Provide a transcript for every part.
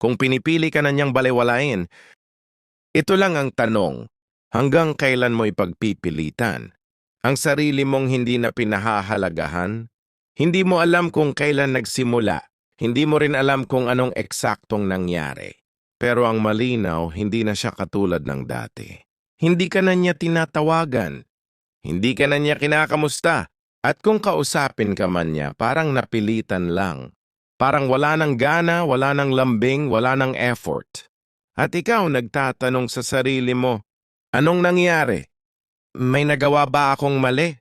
Kung pinipili ka na niyang balewalain, ito lang ang tanong, hanggang kailan mo ipagpipilitan? Ang sarili mong hindi na pinahahalagahan? Hindi mo alam kung kailan nagsimula. Hindi mo rin alam kung anong eksaktong nangyari. Pero ang malinaw, hindi na siya katulad ng dati. Hindi ka na niya tinatawagan. Hindi ka na niya kinakamusta. At kung kausapin ka man niya, parang napilitan lang. Parang wala ng gana, wala ng lambing, wala ng effort. At ikaw nagtatanong sa sarili mo, anong nangyari? May nagawa ba akong mali?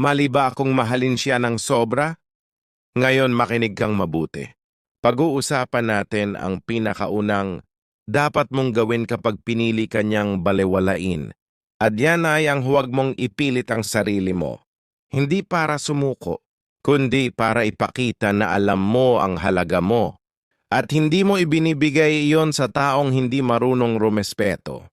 Mali ba akong mahalin siya ng sobra? Ngayon makinig kang mabuti. Pag-uusapan natin ang pinakaunang dapat mong gawin kapag pinili ka niyang balewalain. At yan ay ang huwag mong ipilit ang sarili mo. Hindi para sumuko, kundi para ipakita na alam mo ang halaga mo. At hindi mo ibinibigay iyon sa taong hindi marunong rumespeto.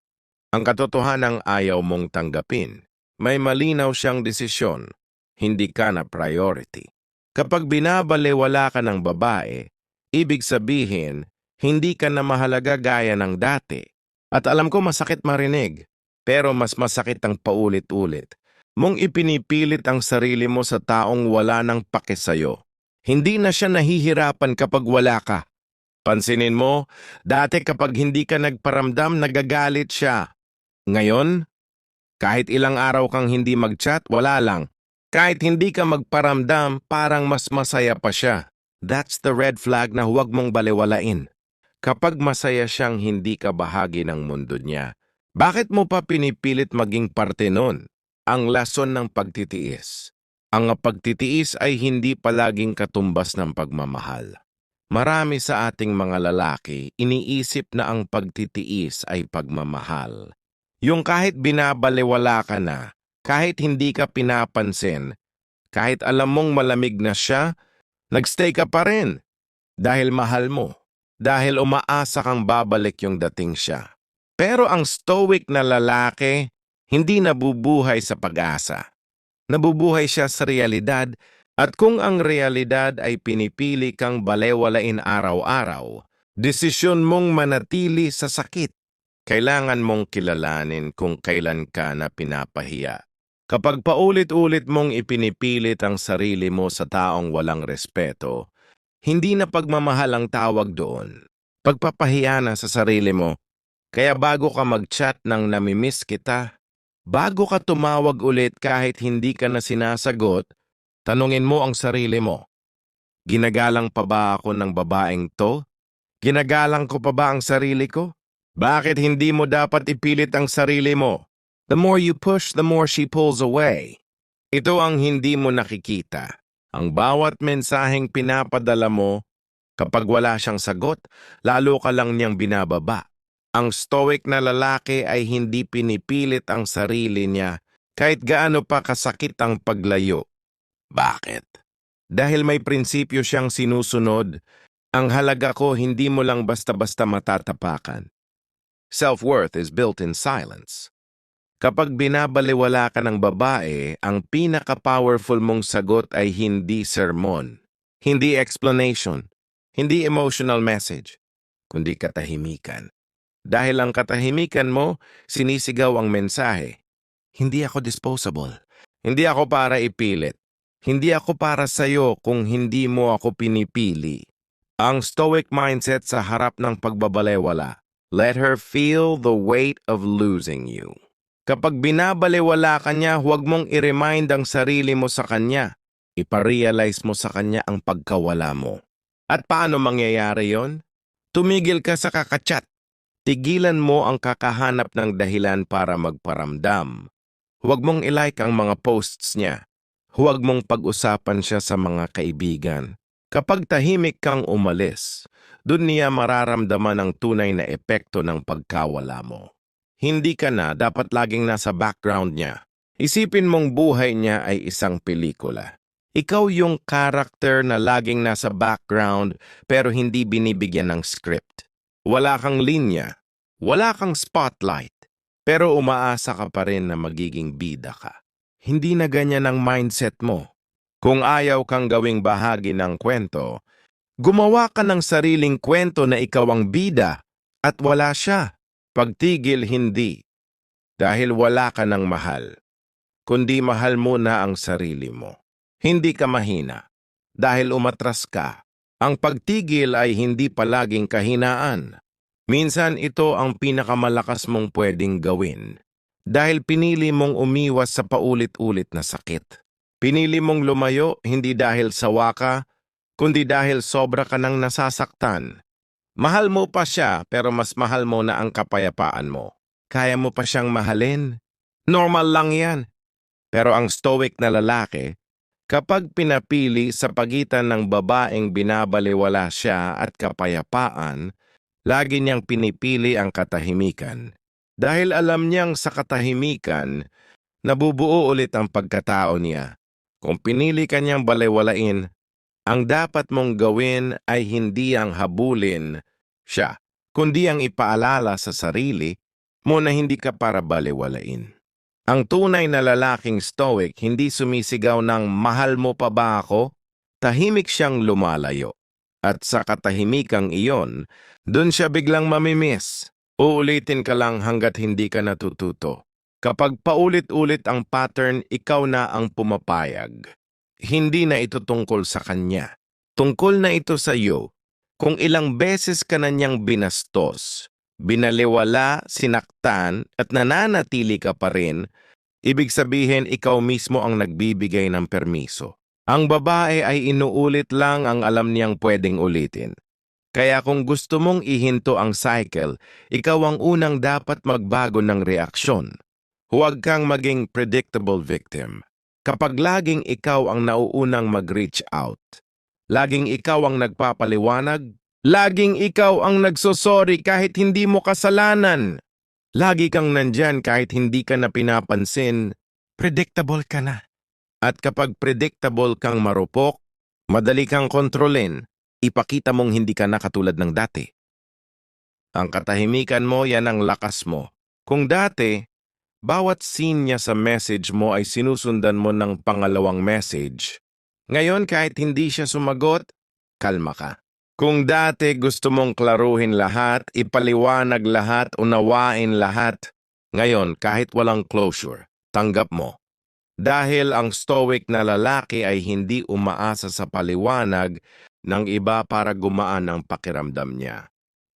Ang katotohanang ayaw mong tanggapin. May malinaw siyang desisyon. Hindi ka na priority. Kapag binabalewala ka ng babae, ibig sabihin, hindi ka na mahalaga gaya ng dati. At alam ko masakit marinig, pero mas masakit ang paulit-ulit. Mong ipinipilit ang sarili mo sa taong wala nang pake sa'yo. Hindi na siya nahihirapan kapag wala ka. Pansinin mo, dati kapag hindi ka nagparamdam, nagagalit siya. Ngayon, kahit ilang araw kang hindi mag-chat, wala lang. Kahit hindi ka magparamdam, parang mas masaya pa siya. That's the red flag na huwag mong baliwalain. Kapag masaya siyang hindi ka bahagi ng mundo niya, bakit mo pa pinipilit maging parte nun? Ang lason ng pagtitiis. Ang pagtitiis ay hindi palaging katumbas ng pagmamahal. Marami sa ating mga lalaki iniisip na ang pagtitiis ay pagmamahal. Yung kahit binabaliwala ka na, kahit hindi ka pinapansin, kahit alam mong malamig na siya, nagstay ka pa rin. Dahil mahal mo. Dahil umaasa kang babalik yung dating siya. Pero ang stoic na lalaki, hindi nabubuhay sa pag-asa. Nabubuhay siya sa realidad at kung ang realidad ay pinipili kang balewalain araw-araw, desisyon mong manatili sa sakit. Kailangan mong kilalanin kung kailan ka na pinapahiya. Kapag paulit-ulit mong ipinipilit ang sarili mo sa taong walang respeto, hindi na pagmamahal ang tawag doon. Pagpapahiya na sa sarili mo. Kaya bago ka mag-chat ng namimiss kita, bago ka tumawag ulit kahit hindi ka na sinasagot, tanungin mo ang sarili mo. Ginagalang pa ba ako ng babaeng to? Ginagalang ko pa ba ang sarili ko? Bakit hindi mo dapat ipilit ang sarili mo? The more you push, the more she pulls away. Ito ang hindi mo nakikita. Ang bawat mensaheng pinapadala mo, kapag wala siyang sagot, lalo ka lang niyang binababa. Ang stoic na lalaki ay hindi pinipilit ang sarili niya kahit gaano pa kasakit ang paglayo. Bakit? Dahil may prinsipyo siyang sinusunod, ang halaga ko hindi mo lang basta-basta matatapakan. Self-worth is built in silence. Kapag binabaliwala ka ng babae, ang pinaka-powerful mong sagot ay hindi sermon, hindi explanation, hindi emotional message, kundi katahimikan. Dahil ang katahimikan mo, sinisigaw ang mensahe. Hindi ako disposable. Hindi ako para ipilit. Hindi ako para sa'yo kung hindi mo ako pinipili. Ang stoic mindset sa harap ng pagbabalewala. Let her feel the weight of losing you. Kapag binabaliwala ka niya, huwag mong i-remind ang sarili mo sa kanya. Iparealize mo sa kanya ang pagkawala mo. At paano mangyayari yon? Tumigil ka sa kakachat. Tigilan mo ang kakahanap ng dahilan para magparamdam. Huwag mong ilike ang mga posts niya. Huwag mong pag-usapan siya sa mga kaibigan. Kapag tahimik kang umalis, dun niya mararamdaman ang tunay na epekto ng pagkawala mo. Hindi ka na dapat laging nasa background niya. Isipin mong buhay niya ay isang pelikula. Ikaw yung character na laging nasa background pero hindi binibigyan ng script. Wala kang linya, wala kang spotlight, pero umaasa ka pa rin na magiging bida ka. Hindi na ganyan ang mindset mo. Kung ayaw kang gawing bahagi ng kwento, Gumawa ka ng sariling kwento na ikaw ang bida at wala siya. Pagtigil hindi. Dahil wala ka ng mahal. Kundi mahal mo na ang sarili mo. Hindi ka mahina. Dahil umatras ka. Ang pagtigil ay hindi palaging kahinaan. Minsan ito ang pinakamalakas mong pwedeng gawin. Dahil pinili mong umiwas sa paulit-ulit na sakit. Pinili mong lumayo hindi dahil sawa ka, kundi dahil sobra ka nang nasasaktan. Mahal mo pa siya pero mas mahal mo na ang kapayapaan mo. Kaya mo pa siyang mahalin. Normal lang yan. Pero ang stoic na lalaki, kapag pinapili sa pagitan ng babaeng binabaliwala siya at kapayapaan, lagi niyang pinipili ang katahimikan. Dahil alam niyang sa katahimikan, nabubuo ulit ang pagkatao niya. Kung pinili ka niyang balewalain, ang dapat mong gawin ay hindi ang habulin siya, kundi ang ipaalala sa sarili mo na hindi ka para balewalain. Ang tunay na lalaking stoic hindi sumisigaw ng mahal mo pa ba ako? Tahimik siyang lumalayo. At sa katahimikang iyon, dun siya biglang mamimiss. Uulitin ka lang hanggat hindi ka natututo. Kapag paulit-ulit ang pattern, ikaw na ang pumapayag. Hindi na ito tungkol sa kanya. Tungkol na ito sa iyo. Kung ilang beses ka na niyang binastos, binaliwala, sinaktan, at nananatili ka pa rin, ibig sabihin ikaw mismo ang nagbibigay ng permiso. Ang babae ay inuulit lang ang alam niyang pwedeng ulitin. Kaya kung gusto mong ihinto ang cycle, ikaw ang unang dapat magbago ng reaksyon. Huwag kang maging predictable victim. Kapag laging ikaw ang nauunang mag-reach out, laging ikaw ang nagpapaliwanag, laging ikaw ang nagsosorry kahit hindi mo kasalanan, lagi kang nandyan kahit hindi ka na pinapansin, predictable ka na. At kapag predictable kang marupok, madali kang kontrolin, ipakita mong hindi ka na katulad ng dati. Ang katahimikan mo, yan ang lakas mo. Kung dati, bawat scene niya sa message mo ay sinusundan mo ng pangalawang message. Ngayon kahit hindi siya sumagot, kalma ka. Kung dati gusto mong klaruhin lahat, ipaliwanag lahat, unawain lahat, ngayon kahit walang closure, tanggap mo. Dahil ang stoic na lalaki ay hindi umaasa sa paliwanag ng iba para gumaan ang pakiramdam niya.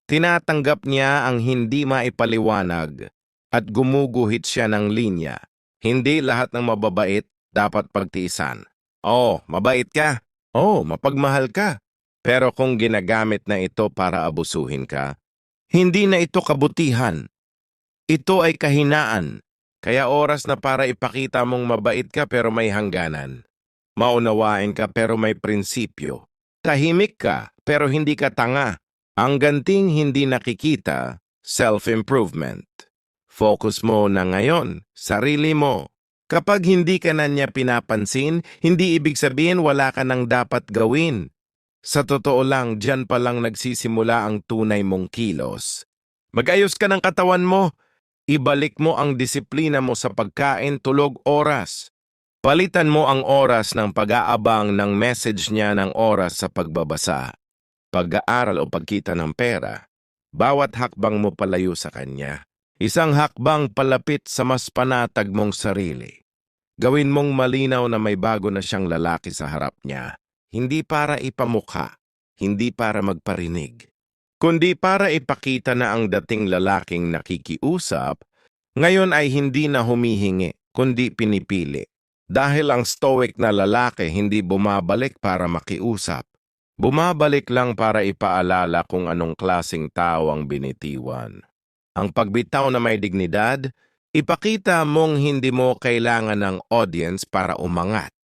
Tinatanggap niya ang hindi maipaliwanag at gumuguhit siya ng linya. Hindi lahat ng mababait dapat pagtiisan. Oh, mabait ka. Oh, mapagmahal ka. Pero kung ginagamit na ito para abusuhin ka, hindi na ito kabutihan. Ito ay kahinaan. Kaya oras na para ipakita mong mabait ka pero may hangganan. Maunawain ka pero may prinsipyo. Tahimik ka pero hindi ka tanga. Ang ganting hindi nakikita, self-improvement. Focus mo na ngayon, sarili mo. Kapag hindi ka na niya pinapansin, hindi ibig sabihin wala ka nang dapat gawin. Sa totoo lang, dyan pa lang nagsisimula ang tunay mong kilos. Magayos ka ng katawan mo. Ibalik mo ang disiplina mo sa pagkain, tulog, oras. Palitan mo ang oras ng pag-aabang ng message niya ng oras sa pagbabasa, pag-aaral o pagkita ng pera. Bawat hakbang mo palayo sa kanya. Isang hakbang palapit sa mas panatag mong sarili. Gawin mong malinaw na may bago na siyang lalaki sa harap niya. Hindi para ipamukha, hindi para magparinig, kundi para ipakita na ang dating lalaking nakikiusap, ngayon ay hindi na humihingi, kundi pinipili. Dahil ang stoic na lalaki hindi bumabalik para makiusap. Bumabalik lang para ipaalala kung anong klasing tao ang binitiwan. Ang pagbitaw na may dignidad, ipakita mong hindi mo kailangan ng audience para umangat.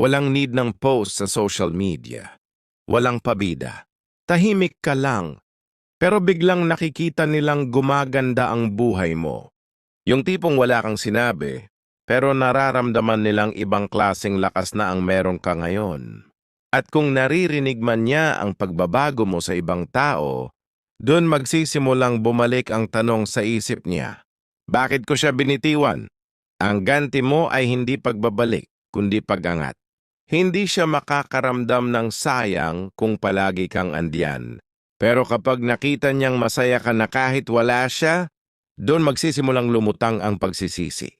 Walang need ng post sa social media. Walang pabida. Tahimik ka lang. Pero biglang nakikita nilang gumaganda ang buhay mo. Yung tipong wala kang sinabi, pero nararamdaman nilang ibang klaseng lakas na ang meron ka ngayon. At kung naririnig man niya ang pagbabago mo sa ibang tao, doon magsisimulang bumalik ang tanong sa isip niya. Bakit ko siya binitiwan? Ang ganti mo ay hindi pagbabalik, kundi pagangat. Hindi siya makakaramdam ng sayang kung palagi kang andyan. Pero kapag nakita niyang masaya ka na kahit wala siya, doon magsisimulang lumutang ang pagsisisi.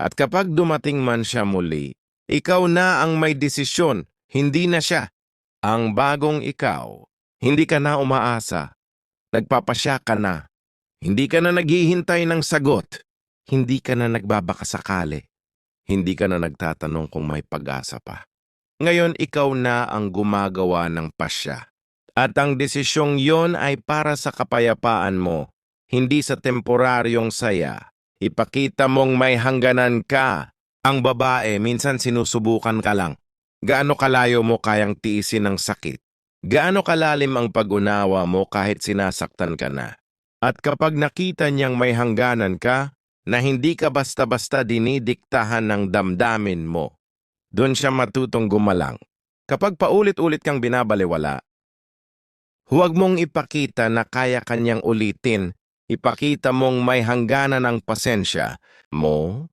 At kapag dumating man siya muli, ikaw na ang may desisyon, hindi na siya. Ang bagong ikaw, hindi ka na umaasa. Nagpapasya ka na. Hindi ka na naghihintay ng sagot. Hindi ka na nagbabakasakali. Hindi ka na nagtatanong kung may pag-asa pa. Ngayon ikaw na ang gumagawa ng pasya. At ang desisyong yon ay para sa kapayapaan mo, hindi sa temporaryong saya. Ipakita mong may hangganan ka. Ang babae, minsan sinusubukan ka lang. Gaano kalayo mo kayang tiisin ng sakit? Gaano kalalim ang pag-unawa mo kahit sinasaktan ka na? At kapag nakita niyang may hangganan ka, na hindi ka basta-basta dinidiktahan ng damdamin mo, doon siya matutong gumalang. Kapag paulit-ulit kang binabaliwala, huwag mong ipakita na kaya kanyang ulitin. Ipakita mong may hangganan ang pasensya mo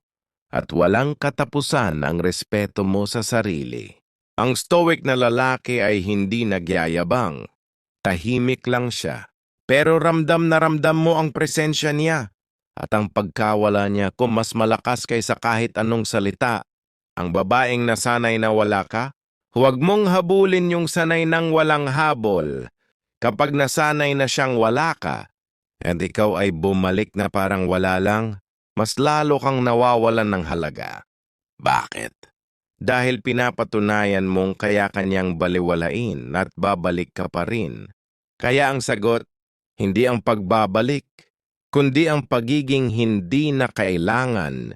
at walang katapusan ang respeto mo sa sarili. Ang stoic na lalaki ay hindi nagyayabang. Tahimik lang siya. Pero ramdam na ramdam mo ang presensya niya at ang pagkawala niya kung mas malakas kaysa kahit anong salita. Ang babaeng nasanay na wala ka, huwag mong habulin yung sanay ng walang habol. Kapag nasanay na siyang wala ka, at ikaw ay bumalik na parang wala lang, mas lalo kang nawawalan ng halaga. Bakit? Dahil pinapatunayan mong kaya kanyang baliwalain at babalik ka pa rin. Kaya ang sagot, hindi ang pagbabalik, kundi ang pagiging hindi na kailangan,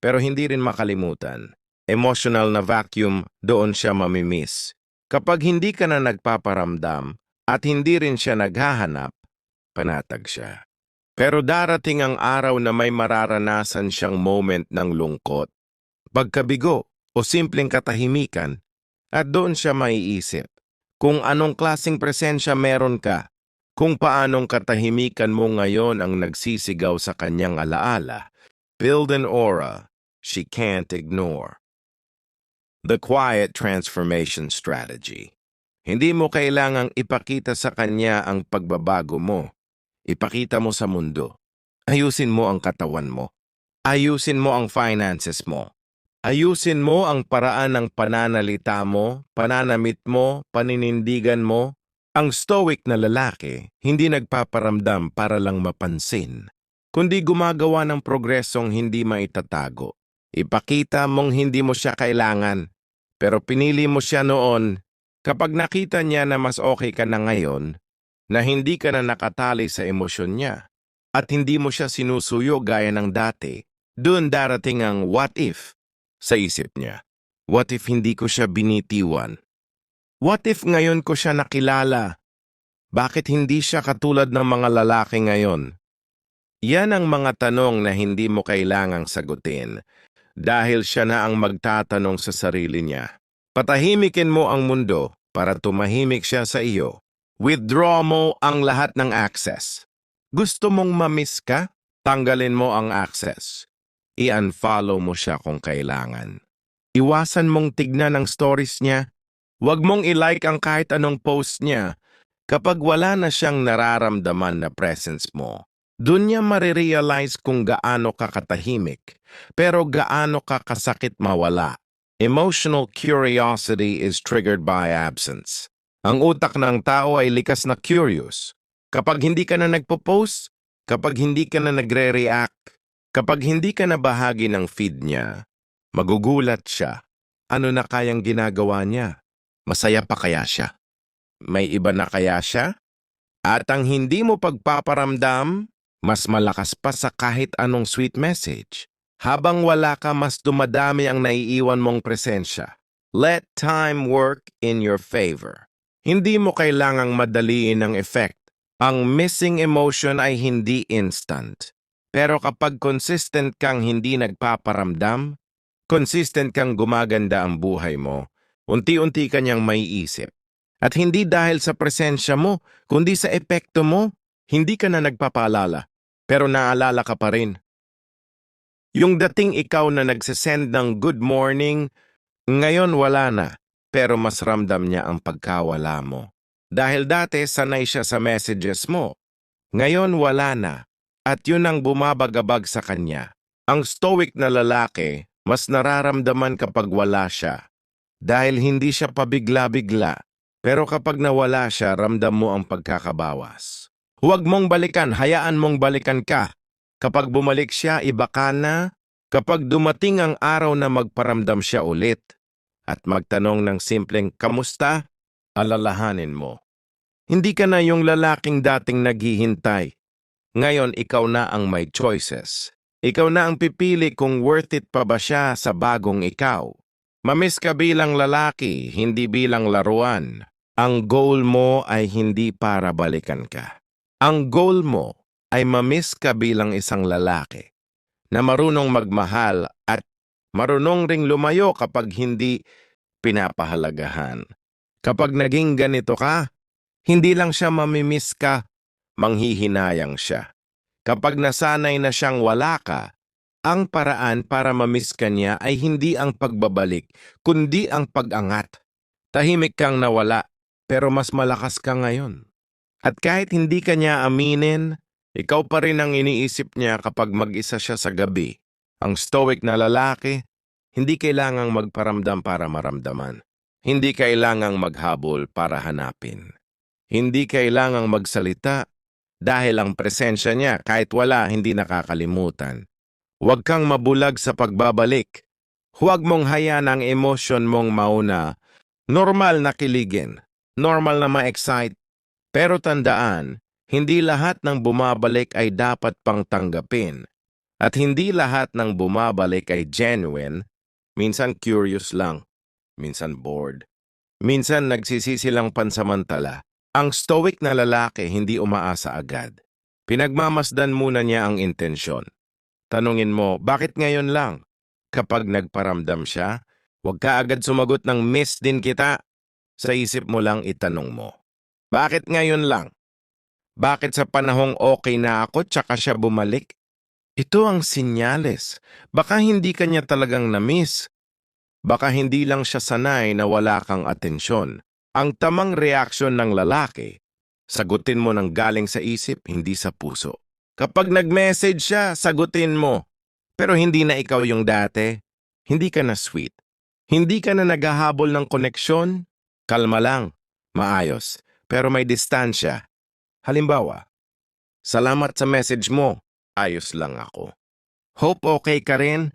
pero hindi rin makalimutan. Emotional na vacuum, doon siya mamimiss. Kapag hindi ka na nagpaparamdam at hindi rin siya naghahanap, panatag siya. Pero darating ang araw na may mararanasan siyang moment ng lungkot, pagkabigo o simpleng katahimikan, at doon siya maiisip kung anong klasing presensya meron ka, kung paanong katahimikan mo ngayon ang nagsisigaw sa kanyang alaala. Build an aura she can't ignore. The Quiet Transformation Strategy Hindi mo kailangang ipakita sa kanya ang pagbabago mo. Ipakita mo sa mundo. Ayusin mo ang katawan mo. Ayusin mo ang finances mo. Ayusin mo ang paraan ng pananalita mo, pananamit mo, paninindigan mo. Ang stoic na lalaki, hindi nagpaparamdam para lang mapansin, kundi gumagawa ng progresong hindi maitatago. Ipakita mong hindi mo siya kailangan, pero pinili mo siya noon. Kapag nakita niya na mas okay ka na ngayon, na hindi ka na nakatali sa emosyon niya, at hindi mo siya sinusuyo gaya ng dati, doon darating ang what if sa isip niya. What if hindi ko siya binitiwan? What if ngayon ko siya nakilala? Bakit hindi siya katulad ng mga lalaki ngayon? Yan ang mga tanong na hindi mo kailangang sagutin dahil siya na ang magtatanong sa sarili niya. Patahimikin mo ang mundo para tumahimik siya sa iyo. Withdraw mo ang lahat ng access. Gusto mong mamiss ka? Tanggalin mo ang access. I-unfollow mo siya kung kailangan. Iwasan mong tignan ang stories niya. Huwag mong i-like ang kahit anong post niya kapag wala na siyang nararamdaman na presence mo. Doon niya marirealize kung gaano ka katahimik, pero gaano ka kasakit mawala. Emotional curiosity is triggered by absence. Ang utak ng tao ay likas na curious. Kapag hindi ka na nagpo-post, kapag hindi ka na nagre-react, kapag hindi ka na bahagi ng feed niya, magugulat siya. Ano na kayang ginagawa niya? Masaya pa kaya siya? May iba na kaya siya? At ang hindi mo pagpaparamdam, mas malakas pa sa kahit anong sweet message. Habang wala ka, mas dumadami ang naiiwan mong presensya. Let time work in your favor. Hindi mo kailangang madaliin ang effect. Ang missing emotion ay hindi instant. Pero kapag consistent kang hindi nagpaparamdam, consistent kang gumaganda ang buhay mo, unti-unti kanyang maiisip. At hindi dahil sa presensya mo, kundi sa epekto mo, hindi ka na nagpapaalala, pero naalala ka pa rin. Yung dating ikaw na nagsasend ng good morning, ngayon wala na. pero mas ramdam niya ang pagkawala mo. Dahil dati sanay siya sa messages mo. Ngayon wala na, at yun ang bumabagabag sa kanya. Ang stoic na lalaki, mas nararamdaman kapag wala siya. Dahil hindi siya pabigla-bigla, pero kapag nawala siya, ramdam mo ang pagkakabawas. Huwag mong balikan, hayaan mong balikan ka. Kapag bumalik siya, iba ka na. Kapag dumating ang araw na magparamdam siya ulit at magtanong ng simpleng kamusta, alalahanin mo. Hindi ka na yung lalaking dating naghihintay. Ngayon, ikaw na ang may choices. Ikaw na ang pipili kung worth it pa ba siya sa bagong ikaw. Mamiss ka bilang lalaki, hindi bilang laruan. Ang goal mo ay hindi para balikan ka. Ang goal mo ay mamiss ka bilang isang lalaki na marunong magmahal at marunong ring lumayo kapag hindi pinapahalagahan. Kapag naging ganito ka, hindi lang siya mamimiss ka, manghihinayang siya. Kapag nasanay na siyang wala ka, ang paraan para mamiss ka niya ay hindi ang pagbabalik, kundi ang pag-angat. Tahimik kang nawala, pero mas malakas ka ngayon. At kahit hindi ka niya aminin, ikaw pa rin ang iniisip niya kapag mag-isa siya sa gabi. Ang stoic na lalaki, hindi kailangang magparamdam para maramdaman. Hindi kailangang maghabol para hanapin. Hindi kailangang magsalita dahil ang presensya niya kahit wala hindi nakakalimutan. Huwag kang mabulag sa pagbabalik. Huwag mong hayaan ang emosyon mong mauna. Normal na kiligin. Normal na ma-excite. Pero tandaan, hindi lahat ng bumabalik ay dapat pang tanggapin. At hindi lahat ng bumabalik ay genuine. Minsan curious lang. Minsan bored. Minsan nagsisisi lang pansamantala. Ang stoic na lalaki hindi umaasa agad. Pinagmamasdan muna niya ang intensyon. Tanungin mo, bakit ngayon lang? Kapag nagparamdam siya, huwag ka agad sumagot ng miss din kita. Sa isip mo lang itanong mo. Bakit ngayon lang? Bakit sa panahong okay na ako tsaka siya bumalik? Ito ang sinyales. Baka hindi kanya talagang na-miss. Baka hindi lang siya sanay na wala kang atensyon. Ang tamang reaksyon ng lalaki, sagutin mo ng galing sa isip, hindi sa puso. Kapag nag-message siya, sagutin mo. Pero hindi na ikaw yung dati. Hindi ka na sweet. Hindi ka na naghahabol ng koneksyon. Kalma lang. Maayos. Pero may distansya. Halimbawa, Salamat sa message mo. Ayos lang ako. Hope okay ka rin?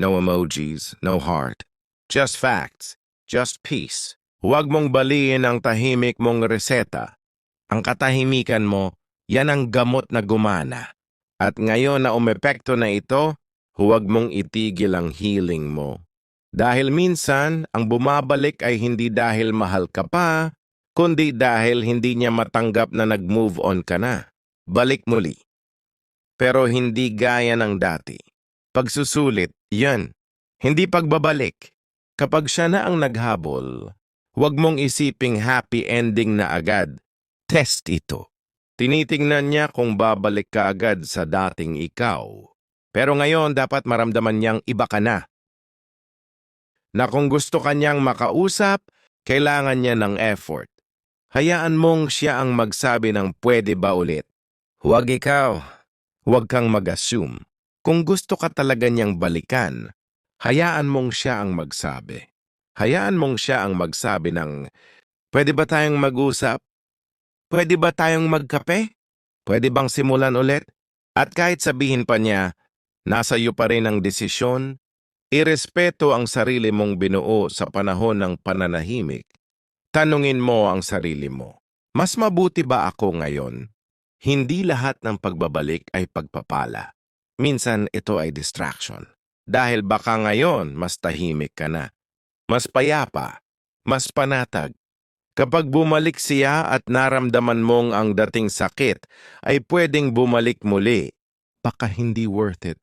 No emojis, no heart. Just facts. Just peace. Huwag mong baliin ang tahimik mong reseta. Ang katahimikan mo, yan ang gamot na gumana. At ngayon na umepekto na ito, huwag mong itigil ang healing mo. Dahil minsan, ang bumabalik ay hindi dahil mahal ka pa, kundi dahil hindi niya matanggap na nag-move on ka na. Balik muli. Pero hindi gaya ng dati. Pagsusulit, yan. Hindi pagbabalik. Kapag siya na ang naghabol, huwag mong isiping happy ending na agad. Test ito. Tinitingnan niya kung babalik ka agad sa dating ikaw. Pero ngayon dapat maramdaman niyang iba ka na. Na kung gusto kanyang makausap, kailangan niya ng effort. Hayaan mong siya ang magsabi ng pwede ba ulit. Huwag ikaw. Huwag kang mag-assume. Kung gusto ka talaga niyang balikan, hayaan mong siya ang magsabi. Hayaan mong siya ang magsabi ng, pwede ba tayong mag-usap? Pwede ba tayong magkape? Pwede bang simulan ulit? At kahit sabihin pa niya, nasa iyo pa rin ang desisyon, irespeto ang sarili mong binuo sa panahon ng pananahimik. Tanungin mo ang sarili mo, mas mabuti ba ako ngayon? Hindi lahat ng pagbabalik ay pagpapala. Minsan ito ay distraction. Dahil baka ngayon mas tahimik ka na. Mas payapa, mas panatag. Kapag bumalik siya at naramdaman mong ang dating sakit ay pwedeng bumalik muli, baka hindi worth it.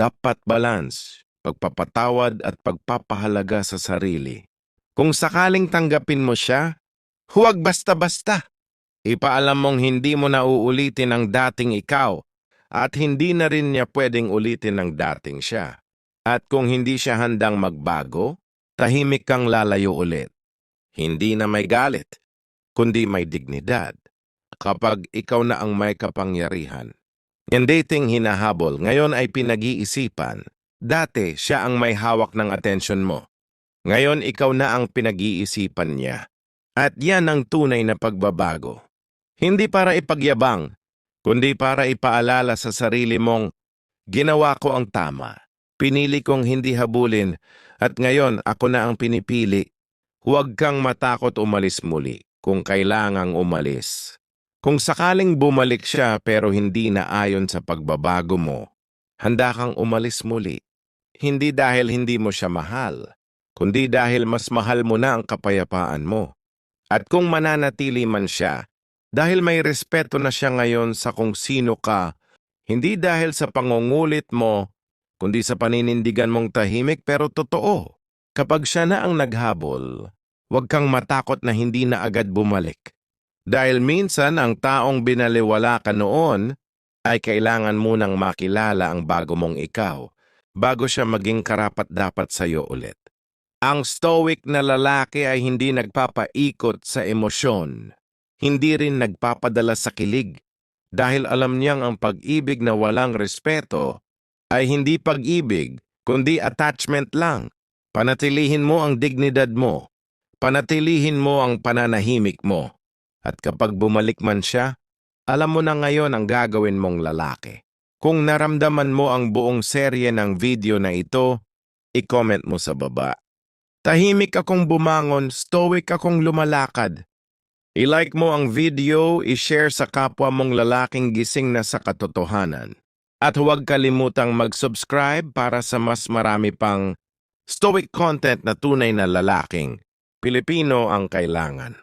Dapat balance, pagpapatawad at pagpapahalaga sa sarili. Kung sakaling tanggapin mo siya, huwag basta-basta. Ipaalam mong hindi mo na uulitin ang dating ikaw at hindi na rin niya pwedeng ulitin ang dating siya. At kung hindi siya handang magbago, tahimik kang lalayo ulit. Hindi na may galit, kundi may dignidad. Kapag ikaw na ang may kapangyarihan. Yung dating hinahabol, ngayon ay pinag-iisipan. Dati, siya ang may hawak ng atensyon mo. Ngayon, ikaw na ang pinag-iisipan niya. At yan ang tunay na pagbabago. Hindi para ipagyabang, kundi para ipaalala sa sarili mong, ginawa ko ang tama. Pinili kong hindi habulin at ngayon ako na ang pinipili. Huwag kang matakot umalis muli kung kailangang umalis. Kung sakaling bumalik siya pero hindi na ayon sa pagbabago mo, handa kang umalis muli. Hindi dahil hindi mo siya mahal, kundi dahil mas mahal mo na ang kapayapaan mo. At kung mananatili man siya, dahil may respeto na siya ngayon sa kung sino ka, hindi dahil sa pangungulit mo, kundi sa paninindigan mong tahimik pero totoo. Kapag siya na ang naghabol, huwag kang matakot na hindi na agad bumalik. Dahil minsan ang taong binaliwala ka noon ay kailangan munang makilala ang bago mong ikaw bago siya maging karapat-dapat sa iyo ulit. Ang stoic na lalaki ay hindi nagpapaikot sa emosyon, hindi rin nagpapadala sa kilig, dahil alam niyang ang pag-ibig na walang respeto ay hindi pag-ibig, kundi attachment lang. Panatilihin mo ang dignidad mo, panatilihin mo ang pananahimik mo. At kapag bumalik man siya, alam mo na ngayon ang gagawin mong lalaki. Kung naramdaman mo ang buong serye ng video na ito, i-comment mo sa baba. Tahimik akong bumangon, stoic akong lumalakad. I-like mo ang video, i-share sa kapwa mong lalaking gising na sa katotohanan. At huwag kalimutang mag-subscribe para sa mas marami pang stoic content na tunay na lalaking Pilipino ang kailangan.